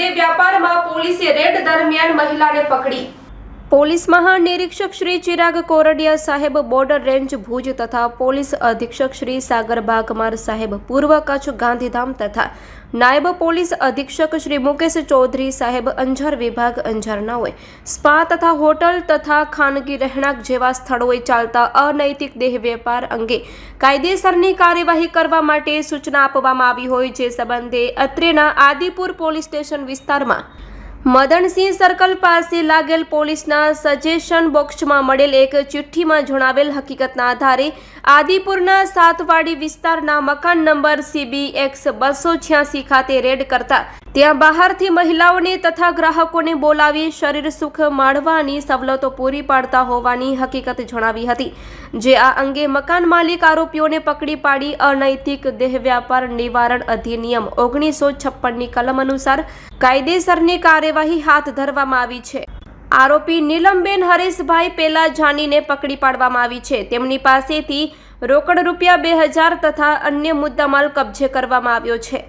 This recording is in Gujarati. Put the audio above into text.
તે વ્યાપારમાં પોલીસે રેડ દરમિયાન મહિલાને પકડી. પોલીસ મહાનિરીક્ષક શ્રી ચિરાગ કોરડિયા સાહેબ બોર્ડર રેન્જ ભુજ તથા પોલીસ અધિક્ષક શ્રી સાગર બાગમાર સાહેબ પૂર્વ કચ્છ ગાંધીધામ તથા નાયબ પોલીસ અધિક્ષક શ્રી મુકેશ ચૌધરી સાહેબ અંજાર વિભાગ અંજારનાઓએ સ્પા તથા હોટલ તથા ખાનગી રહેણાંક જેવા સ્થળોએ ચાલતા અનૈતિક દેહ વેપાર અંગે કાયદેસરની કાર્યવાહી કરવા માટે સૂચના આપવામાં આવી હોય જે સંબંધે અત્રેના આદિપુર પોલીસ સ્ટેશન વિસ્તારમાં મદનસિંહ સર્કલ પાસે લાગેલ પોલીસના સજેશન બોક્સમાં મળેલ એક ચિઠ્ઠીમાં જણાવેલ હકીકતના આધારે આદિપુરના સાતવાડી વિસ્તારના મકાન નંબર સીબી એક્સ બસો છ્યાસી ખાતે રેડ કરતા ત્યાં બહારથી મહિલાઓને તથા ગ્રાહકોને બોલાવી શરીર સુખ માણવાની સવલતો પૂરી પાડતા હોવાની હકીકત જણાવી હતી, જે આ અંગે મકાન માલિક આરોપીઓને પકડી પાડી અનૈતિક દેહ વ્યાપાર નિવારણ અધિનિયમ ઓગણીસો છપ્પનની કલમ અનુસાર કાયદેસરની કાર્યવાહી હાથ ધરવામાં આવી છે. આરોપી નીલમબેન હરેશભાઈ પેલા જાનીને પકડી પાડવામાં આવી છે. તેમની પાસેથી રોકડ રૂપિયા બે હજાર તથા અન્ય મુદ્દામાલ કબજે કરવામાં આવ્યો છે.